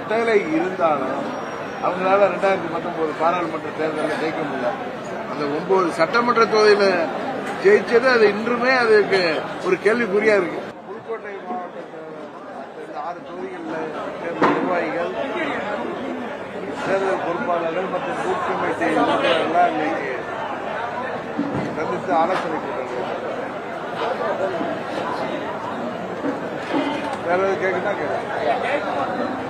கட்டளை இருந்தாலும் அவங்களால ரெண்டாயிரத்தி பத்தொன்பது பாராளுமன்ற தேர்தலில் ஜெயிக்க முடியல. அந்த ஒன்பது சட்டமன்ற தொகுதியில் ஜெயிச்சது அது இன்றுமே அதுக்கு ஒரு கேள்விக்குறியா இருக்கு. புதுக்கோட்டை மாவட்டத்தில் ஆறு தொகுதிகளில் சேர்ந்த நிர்வாகிகள் தேர்தல் பொறுப்பாளர்கள் மற்றும் பூத் கமிட்டி உறுப்பினர்கள்லாம் இன்னைக்கு சந்தித்து ஆலோசனை கூட்டங்கள் வேற எதாவது கேட்குன்னா கேட்க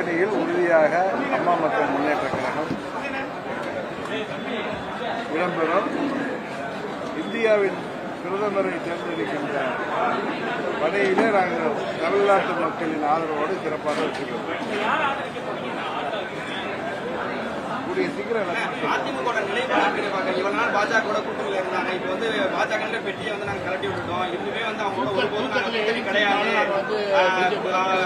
கூட்டணியில் உறுதியாக அம்மா மக்கள் முன்னேற்ற கழகம் இடம்பெறும். இந்தியாவின் பிரதமரை தேர்ந்தெடுக்கின்ற பணியிலே நாங்கள் தமிழ்நாட்டு மக்களின் ஆதரவோடு சிறப்பாக வச்சுக்கிறோம் கூடிய சீக்கிரம் அதிமுக நிலைப்பாடு பாஜக கூட இருந்தாங்க. இப்ப வந்து பாஜக பெட்டியை வந்து நாங்கள் கலட்டி விட்டுட்டோம் இன்னுமே வந்து அவங்களோட ஒருபோதும் நாங்க கூட்டணி ஆஹ்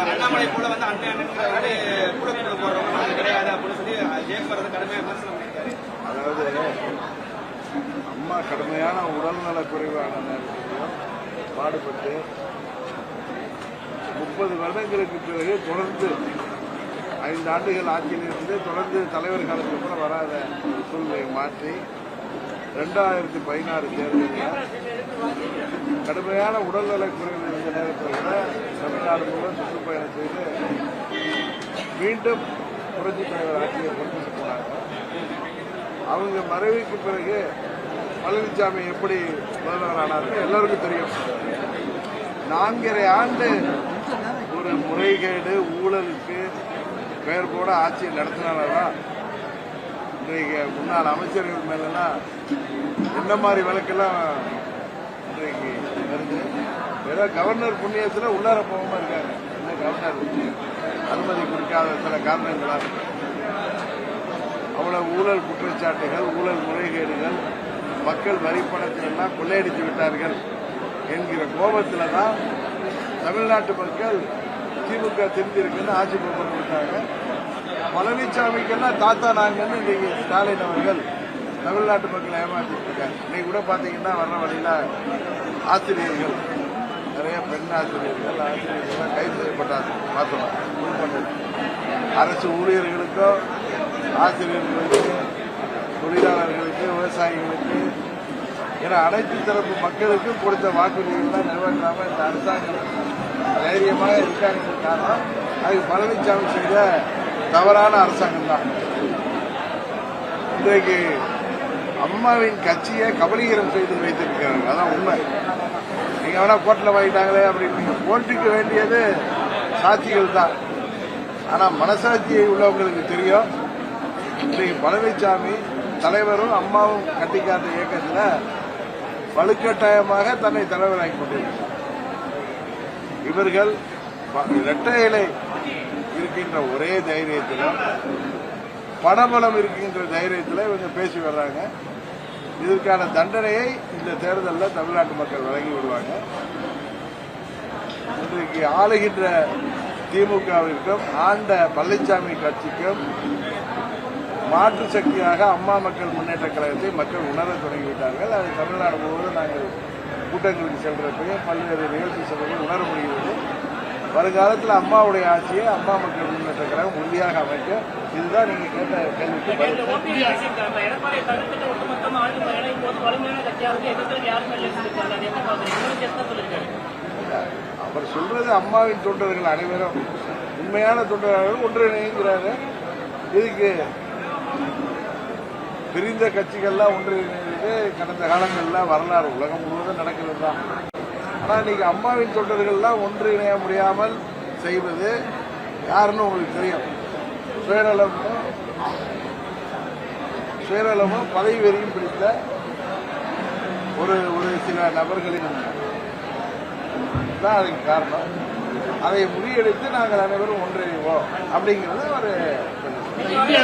அண்ணாமலை போல வந்து அண்ணன் வந்து கூட கூட போடுறவங்க நாங்க கிடையாது அப்படின்னு சொல்லி ஜெயக்குமார் வந்து கடுமையா விமர்சனம் பண்ணியிருக்காரு அதாவது அம்மா கடுமையான உடல்நல குறைவான நேரத்திலும் பாடுபட்டு முப்பது வருடங்களுக்கு பிறகு தொடர்ந்து ஐந்து ஆண்டுகள் ஆட்சியில் இருந்து தொடர்ந்து தலைவர் காலத்துக்கு கூட வராத சூழ்நிலையை மாற்றி ரெண்டாயிரத்தி பதினாறு தேர்தலில் கடுமையான உடல்நல குறைவு இருந்த நேரத்தில் கூட தமிழ்நாடு முழுவதும் சுற்றுப்பயணம் செய்து மீண்டும் புரட்சித் தலைவர் ஆட்சியை கொண்டு போனாங்க. அவங்க மறைவுக்கு பிறகு பழனிசாமி எப்படி முதல்வர் ஆனார்கள் எல்லோருக்கும் தெரியும். நான்கரை ஆண்டு ஒரு முறைகேடு ஊழலுக்கு பெயர் போட ஆட்சியை நடத்தினால்தான் இன்றைக்கு முன்னாள் அமைச்சர்கள் மேலெல்லாம் என்ன மாதிரி வழக்கெல்லாம் இன்றைக்கு ஏதோ கவர்னர் புண்ணியத்தில் உள்ளார போகாம இருக்காங்க இந்த கவர்னர்? அனுமதி கொடுக்காத சில காரணங்களாக அவ்வளவு ஊழல் குற்றச்சாட்டுகள் ஊழல் முறைகேடுகள் மக்கள் வரி பணத்தை எல்லாம் கொள்ளையடித்து விட்டார்கள் என்கிற கோபத்தில் தான் தமிழ்நாட்டு மக்கள் திமுக திருந்திருக்குன்னு ஆட்சி பொறுப்பு கொடுத்தாங்க. பழனிசாமிக்கெல்லாம் தாத்தா நாங்கன்னு இன்னைக்கு ஸ்டாலின் அவர்கள் தமிழ்நாட்டு மக்களை ஏமாற்றிட்டு இருக்காங்க இன்னைக்கு கூட பார்த்தீங்கன்னா வர்ற வழியில ஆசிரியர்கள் நிறைய பெண் ஆசிரியர்கள் ஆசிரியர்கள் கைது செய்யப்பட்டாங்க. பார்த்தோம் அரசு ஊழியர்களுக்கும் ஆசிரியர்களுக்கு தொழிலாளர்களுக்கு விவசாயிகளுக்கு என அனைத்து தரப்பு மக்களுக்கும் கொடுத்த வாக்குறுதிகள்லாம் நிறைவேற்றாமல் இந்த அரசாங்கம் தைரியமாக இருக்காங்க காரணம் அதுக்கு பழனிசாமி செய்த தவறான அரசாங்கம் தான் இன்றைக்கு அம்மாவின் கட்சியை கபலீகரம் செய்து வைத்திருக்கிறார்கள் அதான் உண்மை. நீங்க வேணா கோர்ட்டில் வாங்கிட்டாங்களே அப்படின்னு. நீங்க கோர்ட்டுக்கு வேண்டியது சாட்சிகள் தான். ஆனா மனசாட்சி உள்ளவங்களுக்கு தெரியும். இன்றைக்கு பழனிசாமி தலைவரும் அம்மாவும் கட்டிக்காத இயக்கத்தில் வலுக்கட்டாயமாக தன்னை தலைவராகி கொண்டிருக்கிறார். இவர்கள் இரட்டை இலை இருக்கின்ற ஒரே தைரியத்திலும் பணபலம் இருக்கின்ற தைரியத்தில் இவங்க பேசி வர்றாங்க. இதற்கான தண்டனையை இந்த தேர்தலில் தமிழ்நாட்டு மக்கள் வழங்கி விடுவாங்க இன்றைக்கு ஆளுகின்ற திமுகவிற்கும் ஆண்ட பழனிசாமி கட்சிக்கும் மாற்று சக்தியாக அம்மா மக்கள் முன்னேற்ற கழகத்தை மக்கள் உணர தொடங்கிவிட்டார்கள். அது தமிழ்நாடு முழுவதும் நாங்கள் கூட்டங்களுக்கு செல்றப்பையும் பல்வேறு நிகழ்ச்சி செல்வதையும் உணர முடிகிறது. வருங்காலத்தில் அம்மாவுடைய ஆட்சியை அம்மா மக்கள் கழகம் உறுதியாக அமைக்கும் இதுதான் நீங்க கேட்ட கேள்விக்கு அவர் சொல்றது அம்மாவின் தொண்டர்கள் அனைவரும் உண்மையான தொண்டர்கள் ஒன்றிணைங்கிறாங்க இதுக்கு பிரிந்த கட்சிகள்லாம் ஒன்றிணைந்து கடந்த காலங்கள்ல வரலாறு உலகம் முழுவதும் நடக்கிறது தான் ஆனா இன்னைக்கு அம்மாவின் தொண்டர்கள்லாம் ஒன்றிணைய முடியாமல் செய்வது யாருன்னு உங்களுக்கு தெரியும். சுயநலமும் சுயநலமும் பதவி வெறியும் பிடித்த ஒரு ஒரு சில நபர்களின் தான் அதுக்கு காரணம். அதை முறியடித்து நாங்கள் அனைவரும் ஒன்றிணைவோம் அப்படிங்கிறது ஒரு இந்தியா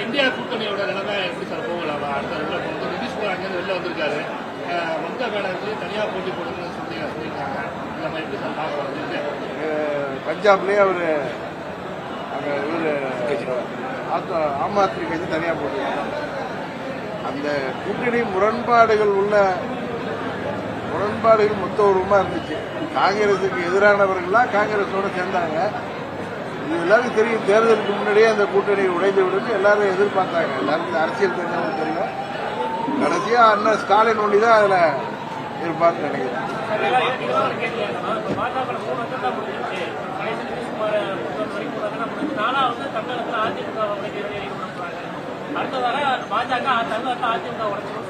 இந்தியா கூட்டணியோட நிலைமை எப்படி சார் போகலாம்? அடுத்த நிதிஷ்குமார் அங்கேருந்து வெளில வந்திருக்காரு. மம்தா பானர்ஜி தனியாக போட்டி போடுங்கன்னு சொல்லி சொல்லியிருக்காங்க. மாதிரி எப்படி சார் பார்க்கலாம் அஹ், பஞ்சாப்லயே அவர் ஆம் ஆத்மி கட்சி தனியாக போட்டுருக்காங்க. அந்த கூட்டணி முரண்பாடுகள் உள்ள முரண்பாடுகள் மொத்த உருவமா இருந்துச்சு. காங்கிரசுக்கு எதிரானவர்கள்லாம் காங்கிரஸோட சேர்ந்தாங்க. இது எல்லாருக்கும் தெரியும் தேர்தலுக்கு முன்னாடியே அந்த கூட்டணி உடைந்து விடுன்னு எல்லாரும் எதிர்பார்த்தாங்க. எல்லாருக்கும் அரசியல் தெரிஞ்சவங்க தெரியும். கடைசியா அண்ணன் ஸ்டாலின் ஒண்டி தான் அதுல இருப்பார்னு நினைக்கிறேன் இதெல்லாம் ஒரு கேள்வி என்னன்னா, இப்ப பாஜக மூணு வருஷம் தான் முடிஞ்சிருச்சு. கடைசி நிதிஷ்குமார் பொறுத்த வரைக்கும் மூணு வருஷம் தான் முடிஞ்சிருச்சு. நாலாவது தமிழகத்துல அதிமுக வோட தேர்தல் அறிவிக்கணும்னு சொல்றாங்க. அடுத்ததாக பாஜக அதிமுக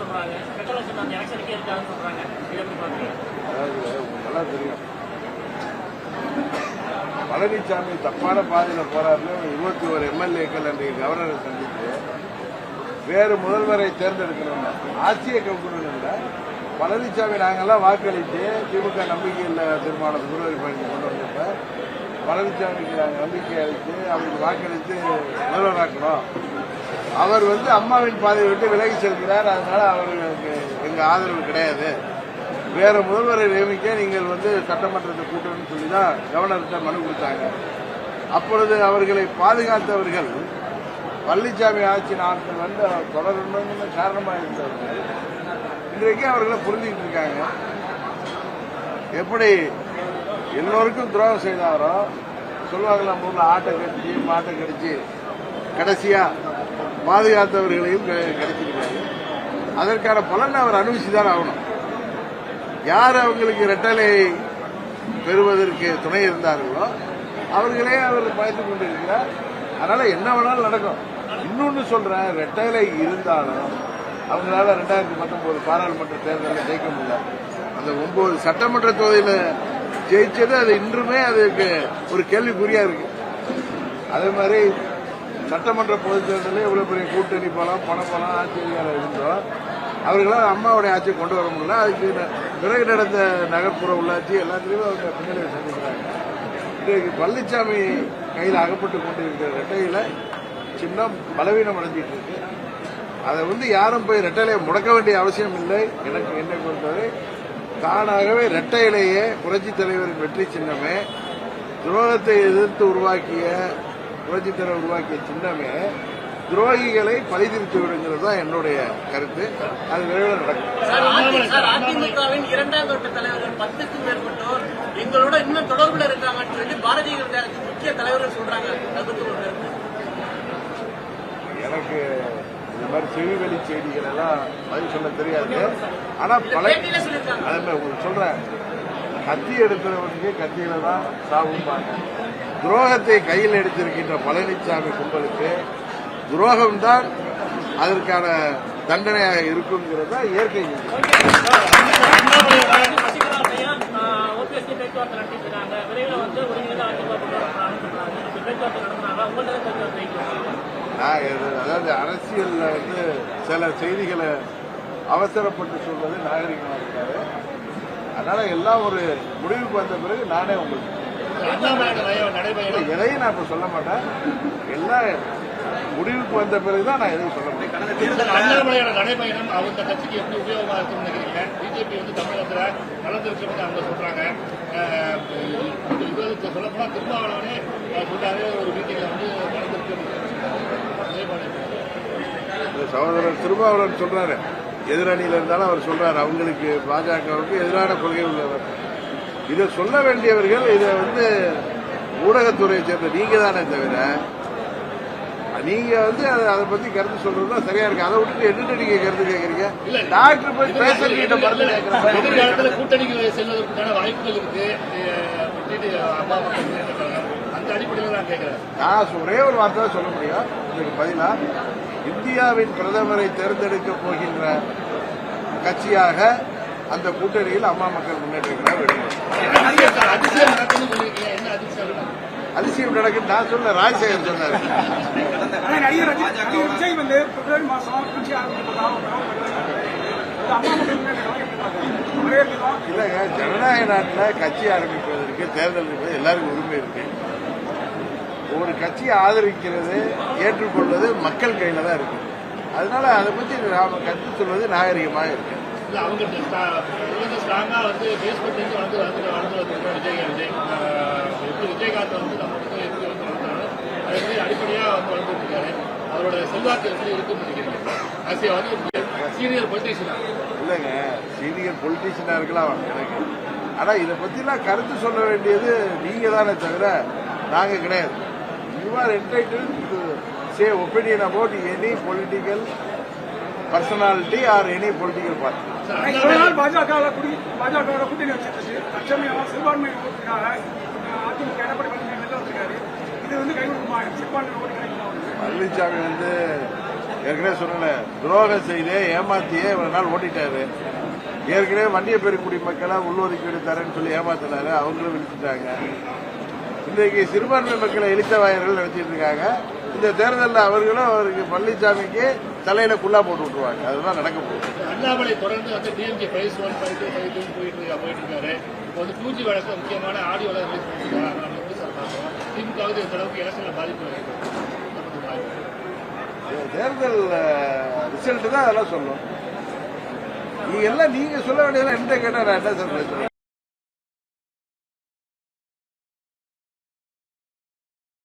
சொல்றாங்க. ஸ்பெஷல் அந்த எலெக்ஷனுக்கே இருக்காதுன்னு சொல்றாங்க. நல்லா தெரியும். பழனிசாமி தப்பான பாதையில் போறாருன்னு இருபத்தி ஒரு எம்எல்ஏக்கள் அன்றைக்கு கவர்னரை சந்தித்து வேறு முதல்வரை தேர்ந்தெடுக்கணும் ஆட்சியை கவுக்கணும் பழனிசாமி நாங்கெல்லாம் வாக்களித்து திமுக நம்பிக்கையில் தீர்மானம் முதல்வர் பயணி கொண்டு வந்தப்ப பழனிசாமிக்கு நாங்கள் நம்பிக்கை அளித்து அவருக்கு வாக்களித்து முதல்வராக்கணும் அவர் வந்து அம்மாவின் பாதையை விட்டு விலகி செல்கிறார். அதனால அவர்களுக்கு எங்க ஆதரவு கிடையாது. வேற முதல்வரை நியமிக்க நீங்கள் வந்து சட்டமன்றத்தை கூட்டணும்னு சொல்லி தான் கவர்னர்கிட்ட மனு கொடுத்தாங்க. அப்பொழுது அவர்களை பாதுகாத்தவர்கள் பழனிசாமி ஆட்சி நாட்கள் வந்து தொடரணும்னு காரணமாக இருந்தவர்கள் இன்றைக்கு அவர்களை புரிஞ்சுக்கிட்டு இருக்காங்க. எப்படி எல்லோருக்கும் துரோகம் செய்தாரோ சொல்லுவாங்களா ஊரில் ஆட்டை கடிச்சு மாட்டை கடிச்சு கடைசியாக பாதுகாத்தவர்களையும் க- கிடைச்சிருக்காங்க அதற்கான பலனை அவர் அனுபவிச்சுதான் ஆகணும். யார் அவங்களுக்கு இரட்டலை பெறுவதற்கு துணை இருந்தார்களோ அவர்களே அவர் பயந்து கொண்டிருக்கிறார். அதனால என்ன வேணாலும் நடக்கும். இன்னொன்னு சொல்றேன் ரெட்டலை இருந்தாலும் அவங்களால ரெண்டாயிரத்தி பத்தொன்பது பாராளுமன்ற தேர்தலில் ஜெயிக்க முடியல. அந்த ஒன்பது சட்டமன்ற தொகுதியில ஜெயிச்சது அது இன்றுமே அதுக்கு ஒரு கேள்விக்குறியா இருக்கு. அதே மாதிரி சட்டமன்ற பொதுத் தேர்தலில் இவ்வளவு பெரிய கூட்டணி பலம் பணப்பலம் ஆட்சியாளர் இருந்தோம் அவர்களால் அம்மாவுடைய ஆட்சியை கொண்டு வர முடியல. அதுக்கு பிறகு நடந்த நகர்ப்புற உள்ளாட்சி எல்லாத்துலேயுமே அவங்க பின்னடைவை சந்திக்கிறாங்க. இன்றைக்கு பழனிசாமி கையில் அகப்பட்டு கொண்டு இருக்கிற ரெட்டையில சின்னம் பலவீனம் அடைஞ்சிட்டு இருக்கு. அதை வந்து யாரும் போய் ரெட்டையிலையை முடக்க வேண்டிய அவசியம் இல்லை எனக்கு என்னை பொறுத்தவரை. தானாகவே ரெட்டையிலேயே புரட்சித் தலைவரின் வெற்றி சின்னமே துரோகத்தை எதிர்த்து உருவாக்கிய புரட்சித் தலைவர் உருவாக்கிய சின்னமே துரோகிகளை பழிதிருத்து விடுங்கிறது தான் என்னுடைய கருத்து. அது விரைவில் நடக்கும். அதிமுகவின் இரண்டாம் கட்ட தலைவர்கள் பத்துக்கும் மேற்பட்டோர் எங்களோட இன்னும் தொடர்புல இருக்காங்கன்னு சொல்லி பாரதிய ஜனதா முக்கிய தலைவர்கள் சொல்றாங்க. எனக்கு இந்த மாதிரி செவிவெளி செய்திகள் எல்லாம் பதில் சொல்ல தெரியாது. ஆனா சொல்லியிருக்காங்க. அதே மாதிரி உங்களுக்கு சொல்றேன். கத்தி எடுக்கிறவனுக்கு கத்தியில தான் சாவும்பாங்க. துரோகத்தை கையில் எடுத்திருக்கின்ற பழனிசாமி கும்பலுக்கு துரோகம்தான் அதற்கான தண்டனையாக இருக்குங்கிறது இயற்கை அதாவது அரசியல்ல வந்து சில செய்திகளை அவசரப்பட்டு சொல்வது நாகரிகமாக இருக்காது. அதனால எல்லாம் ஒரு முடிவுக்கு வந்த பிறகு நானே உங்களுக்கு எதையும் நான் இப்ப சொல்ல மாட்டேன். எல்லாம் முடிவுக்கு வந்த பிறகுதான் நான் எதையும் சொல்ல முடியும் கடந்த சார், தேர்தலில் அண்ணாமலையோட நடைபயணம் அவங்க கட்சிக்கு எப்படி உபயோகமா இருக்கும்னு நினைக்கிறீங்க? பிஜேபி வந்து தமிழகத்துல கலந்துருக்கிறத அவங்க சொல்றாங்க. இது இது சொல்ல போனா திருமாவளவனே சொல்றாரு ஒரு மீட்டிங்ல வந்து கலந்துருக்கு சகோதரர் திருமாவளவன் சொல்றாரு. எதிரணியில இருந்தாலும் அவர் சொல்றாரு. அவங்களுக்கு பாஜகவுக்கு எதிரான கொள்கை உள்ளவர். இதை சொல்ல வேண்டியவர்கள் இதை வந்து ஊடகத்துறையை சேர்ந்த நீங்க தானே தவிர நீங்க வந்து அதை பத்தி கருத்து சொல்றதுதான் சரியா இருக்கு. அதை விட்டுட்டு என்னட்டு நீங்க கருத்து கேக்குறீங்க? டாக்டர் போய் பேசுறீங்க மருந்து கேட்கறேன் எதிர்காலத்தில் கூட்டணிக்கு செல்வதற்கான வாய்ப்புகள் இருக்கு. நான் ஒரே ஒரு வார்த்தை தான் சொல்ல முடியும். இதுக்கு பதிலா இந்தியாவின் பிரதமரை தேர்ந்தெடுக்க போகின்ற கட்சியாக அந்த கூட்டணியில் அம்மா மக்கள் முன்னேற்ற அதிசயம் நடக்கும்? நான் சொல்ல ராஜசேகர் சொன்னார். ஆனா விஜய் வந்து பிப்ரவரி மாசம் இல்லைங்க ஜனநாயக நாட்டில் கட்சி ஆரம்பிப்பதற்கு தேர்தல் என்பது எல்லாருக்கும் உரிமை இருக்கு. ஒரு கட்சியை ஆதரிக்கிறது ஏற்றுக்கொள்வது மக்கள் கையில தான் இருக்கு. அதனால அதை பத்தி நாம கற்று சொல்வது நாகரிகமாக இருக்கு. இல்லை அவங்க ஸ்ட்ராங்காக ஸ்டா- இவங்க ஸ்ட்ராங்கா வந்து வளர்ந்து வளர்ந்து வளர்ந்து வந்திருக்காங்க விஜய் விஜய் எப்படி விஜயகாந்த் வந்து நம்ம வந்து எப்படி வந்து வளர்ந்தாரோ அது எப்படி அடிப்படையாக வந்து வளர்ந்துட்டு இருக்காரு அவரோட செல்வாக்கு எப்படி இருக்குன்னு நினைக்கிறீங்க? ஆசியா வந்து சீனியர் பொலிட்டீஷியனா இல்லைங்க சீனியர் பொலிட்டீஷியனா இருக்கலாம் எனக்கு. ஆனா இதை பத்திலாம் கருத்து சொல்ல வேண்டியது நீங்க தானே தவிர நாங்க கிடையாது. You are entitled to say opinion about any political personality or any political party Bhajaka கூடி பாஜக கூட்டணி வச்சிருந்துச்சு சிறுபான்மை ஓட்டுக்காக அதிமுக எடப்பாடி பழனிசாமி இது வந்து சிறுபான்மை பழனிசாமி ஏற்கனவே சொன்னல துரோகம் செய்து ஏமாத்தியே இவ்வளவு நாள் ஓட்டிட்டாரு. ஏற்கனவே வண்டிய பெரு குடிமக்களா உள்ஒதுக்கீடு தரேன்னு சொல்லி ஏமாத்தினாரு. அவங்களும் விழிச்சிட்டாங்க இன்றைக்கு சிறுபான்மை மக்களை இழித்த வாயர்கள் நடத்திட்டு இருக்காங்க. இந்த தேர்தலில் அவர்களும் அவருக்கு பழனிசாமிக்கு தலையில குள்ளா போட்டு விட்டுருவாங்க. அதுதான் நடக்க போகுது. அண்ணாமலை தொடர்ந்து வந்து DMK price one five two five two போயிட்டு இருக்கா- போயிட்டு இருக்காரு. இப்போ வந்து டூ ஜி வழக்கு முக்கியமான ஆடியோலாம் ரிலீஸ் பண்ணிருக்காங்க திமுக வந்து இந்த அளவுக்கு எலெக்ஷன்ல பாதிப்பு. தேர்தல் ரிசல்ட் தான் அதெல்லாம் சொல்லும். நீங்க எல்லாம் நீங்க சொல்ல வேண்டியதெல்லாம் என்கிட்ட கேட்டா நான் என்ன சார் பேசுறேன்